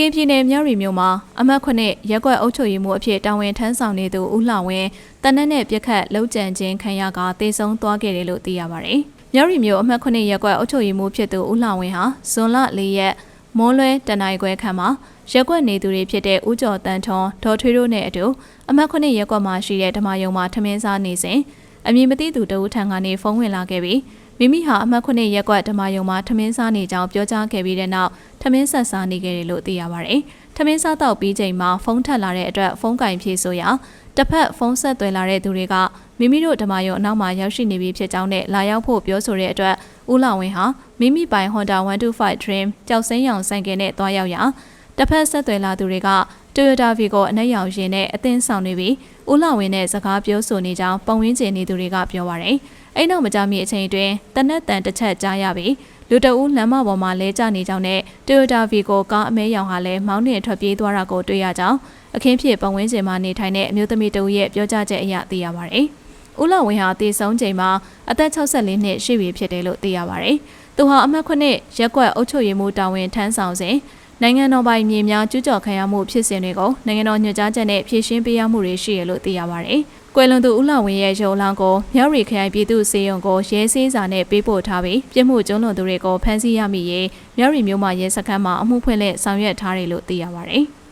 ကင်းပြည်နယ်မြောက်ရီမြို့မှာအမတ်ခုနှစ်ရက်ကွက်အုပ်ချုပ်ရေးမှုအဖြစ်တာဝန်ထမ်းဆောင်နေသူဦးလှဝင်းတနက်နဲ့ပြက်ခတ်လုံးကြံခြင်းခံရကတေဆုံးသွားခဲ့တယ်လို့သိရပါတယ်။မြောက်ရီမြို့အမတ်ခုနှစ်ရက်ကွက်အုပ်ချုပ်ရေးမှုဖြစ်သူဦးလှဝင်းဟာဇွန်လ၄ရက်မွန်းလွဲတနိုင်ခွဲခန့်မှာရက်ကွက်နေသူတွေဖြစ်တဲ့ဦးကျော်တန်းထွန်းဒေါ်ထွေးတို့နဲ့အတူအမတ်ခုနှစ်ရက်ကွက်မှာရှိတဲ့ဓမ္မယုံမှာထမင်းစားနေစဉ်အမည်မသိသူတဦးထံကနေဖုန်းဝင်လာခဲ့ပြီး မိမိဟာအမှတ်ခုနှစ်ရက်ကွက်ဓမ္မယုံမှာထမင်းစားနေကြောင်းပြောကြားခဲ့ပြီးတဲ့နောက်ထမင်းဆက်စားနေခဲ့တယ်လို့သိရပါတယ်။ထမင်းစားတော့ပြီးချိန်မှာဖုန်းထက်လာတဲ့အတွက်ဖုန်းကင်ဖြေဆိုရာတစ်ဖက်ဖုန်းဆက်သွယ်လာတဲ့သူတွေကမိမိတို့ဓမ္မယုံအနောက်မှာရောက်ရှိနေပြီဖြစ်ကြောင်းနဲ့လာရောက်ဖို့ပြောဆိုတဲ့အတွက်ဦးလောင်ဝင်းဟာမိမိပိုင် Honda 125 Dream ကြောက်စင်းရောင်ဆိုင်ကယ်နဲ့တွားရောက်ရာတစ်ဖက်ဆက်သွယ်လာသူတွေက Toyota Vigo အနက်ရောင်ရင်နဲ့အသင်းဆောင်နေပြီးဦးလောင်ဝင်းနဲ့စကားပြောဆိုနေကြောင်းပုံဝင်းကျင်နေသူတွေကပြောပါရယ်။အဲ့နောက်မကြမီအချိန်အတွင်းတနက်တန်တစ်ချက်ကြားရပြီးလူတအူးလမ်းမပေါ်မှာလဲကျနေကြောင်းနဲ့ Toyota Vigo ကားအမဲရောင်ဟာလည်းမောင်းနှင်ထွက်ပြေးသွားတာကိုတွေ့ရကြောင်းအခင်းဖြစ်ပုံဝင်းကျင်မှာနေထိုင်တဲ့အမျိုးသမီးတဦးရဲ့ပြောကြားချက်အရသိရပါရယ်။ဦးလောင်ဝင်းဟာတည်ဆုံးချိန်မှာအသက်64နှစ်ရှိပြီဖြစ်တယ်လို့သိရပါရယ်။ သူဟာအမှတ်ခုနှစ်ရက်ကွက်အုပ်ချုပ်ရေးမှူးတာဝန်ထမ်းဆောင်စဉ်နိုင်ငံတော်ပိုင်မြေများကျူးကျော်ခံရမှုဖြစ်စဉ်တွေကိုနိုင်ငံတော်ညွှန်ကြားချက်နဲ့ဖြည့်ရှင်းပေးရမှုတွေရှိရလို့သိရပါတယ်။ကွယ်လွန်သူဦးလှဝင်းရဲ့ရုံလောင်းကိုမြောက်ရီခရိုင်ပြည်သူ့စေယုံကိုရဲစည်းစာနဲ့ပေးပို့ထားပြီးပြစ်မှုကျူးလွန်သူတွေကိုဖမ်းဆီးရမိရေးမြောက်ရီမြို့မှာရဲစခန်းမှာအမှုဖွင့်လှစ်ဆောင်ရွက်ထားတယ်လို့သိရပါတယ်။